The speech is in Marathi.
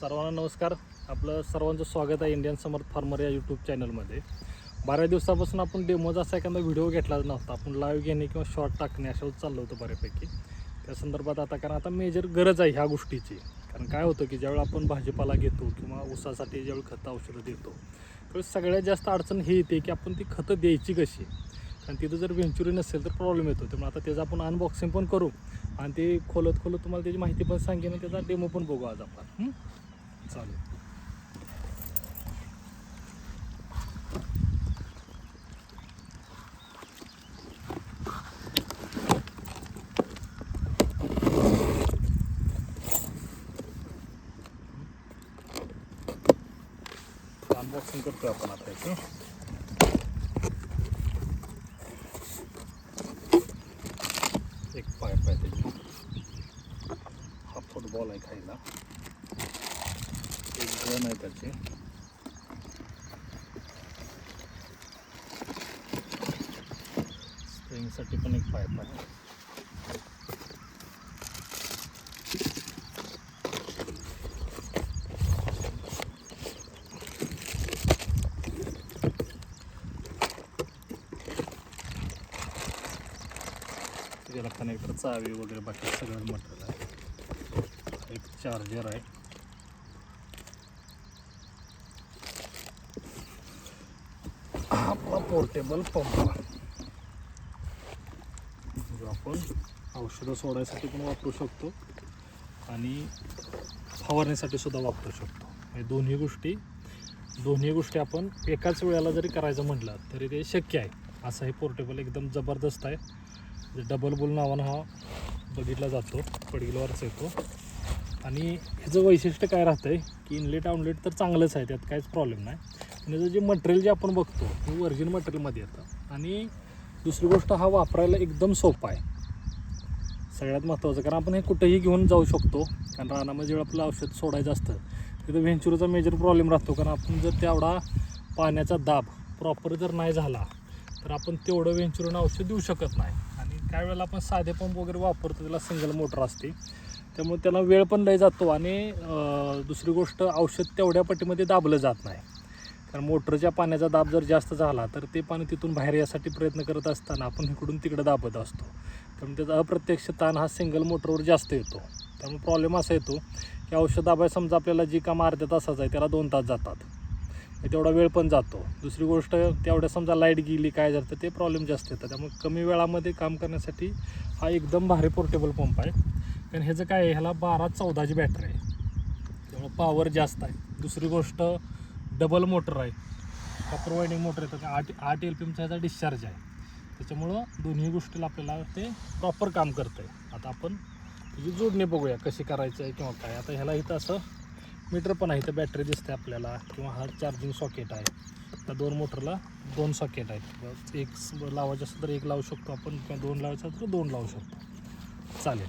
सर्वांना नमस्कार. आपलं सर्वांचं स्वागत आहे इंडियन समर्थ फार्मर या यूट्यूब चॅनलमध्ये बऱ्याच दिवसापासून आपण डेमोचा असा एखादा व्हिडिओ घेतलाच नव्हता. आपण लाईव्ह घेणे किंवा शॉर्ट टाकणे अशा चाललं होतं बऱ्यापैकी. त्या संदर्भात आता कारण आता मेजर गरज आहे ह्या गोष्टीची. कारण काय होतं की ज्यावेळी आपण भाजीपाला घेतो किंवा ऊसासाठी ज्यावेळी खतं औषधं देतो त्यावेळी सगळ्यात जास्त अडचण ही येते की आपण ती खतं द्यायची कशी? कारण तिथं जर व्हेंचुरी नसेल तर प्रॉब्लेम येतो. त्यामुळे आता त्याचं आपण अनबॉक्सिंग पण करू. आणि ते खोलत खोलत तुम्हाला त्याची माहिती पण सांगेन त्याचा डेमो पण बघू आज आपण. चालेल. अनबॉक्सिंग करतोय आपण आता याचं एक पाईप आहे त्याची. हा फुटबॉल आहे खायला. एक गन आहे त्याची स्प्रिंगसाठी पण एक पाईप आहे. त्याला कनेक्टर चावी वगैरे बाकी सगळं मटेरियल आहे. एक चार्जर आहे हा आपला पोर्टेबल पंप जो आपण. औषधं सोडायसाठी पण वापरू शकतो आणि फवारणीसाठी सुद्धा वापरू शकतो. हे दोन्ही गोष्टी दोन्ही गोष्टी आपण एकाच वेळेला जरी करायचं म्हटलं तरी ते शक्य आहे. असं हे पोर्टेबल एकदम जबरदस्त आहे. डबल बुल नावानं हा बघितला जातो पडगिलवरच येतो. आणि ह्याचं वैशिष्ट्य काय राहतं आहे की इनलेट आउटलेट तर चांगलंच आहे त्यात काहीच प्रॉब्लेम नाही. पण याचं जे मटेरियल जे आपण बघतो ते वर्जिन मटेरियलमध्ये येतं. आणि दुसरी गोष्ट हा वापरायला एकदम सोपा आहे. सगळ्यात महत्त्वाचं कारण आपण हे कुठेही घेऊन जाऊ शकतो कारण रानामध्ये जेव्हा आपलं औषध सोडायचं असतं तिथं व्हेंचुरीचा मेजर प्रॉब्लेम राहतो. कारण आपण जर तेवढा पाण्याचा दाब प्रॉपर जर नाही झाला तर आपण तेवढं व्हेंचुरून औषध देऊ शकत नाही. आणि काही वेळेला आपण साधे पंप वगैरे वापरतो त्याला सिंगल मोटर असते. त्यामुळे त्याला वेळ पण लय जातो आणि दुसरी गोष्ट औषध तेवढ्या पट्टीमध्ये दाबलं जात नाही. कारण मोटरच्या पाण्याचा दाब जर जास्त झाला तर ते पाणी तिथून बाहेर यासाठी प्रयत्न करत असताना आपण इकडून तिकडं दाबत असतो. त्यामुळे त्याचा अप्रत्यक्ष ताण हा सिंगल मोटरवर जास्त येतो. त्यामुळे प्रॉब्लेम असा येतो की औषध दाबाय समजा आपल्याला जी काम अर्ध्या तासाचं आहे त्याला दोन तास जातात. तेवढा वेळ पण जातो. दुसरी गोष्ट तेवढ्या समजा लाइट गेली काय झालं तर ते प्रॉब्लेम जास्त येतात. त्यामुळे कमी वेळामध्ये काम करण्यासाठी हा एकदम भारी पोर्टेबल पंप आहे. कारण ह्याचं काय आहे ह्याला बारा चौदाची बॅटरी आहे. त्यामुळे पॉवर जास्त आहे. दुसरी गोष्ट डबल मोटर आहे. कॉपर वायडिंग मोटर येतं आठ आठ एल पी एमचा ह्याचा डिस्चार्ज आहे. त्याच्यामुळं दोन्ही गोष्टीला आपल्याला ते प्रॉपर काम करतं आहे आता आपण त्याची जोडणी बघूया कशी करायचं आहे किंवा काय. आता ह्याला इथं असं मीटर पण आहे. इथं बॅटरी दिसते आपल्याला. किंवा हा चार्जिंग सॉकेट आहे. त्या दोन मोटरला दोन सॉकेट आहेत. एक लावायचं असेल तर एक लावू शकतो आपण. किंवा दोन लावायचं असेल तर दोन लावू शकतो. चालेल.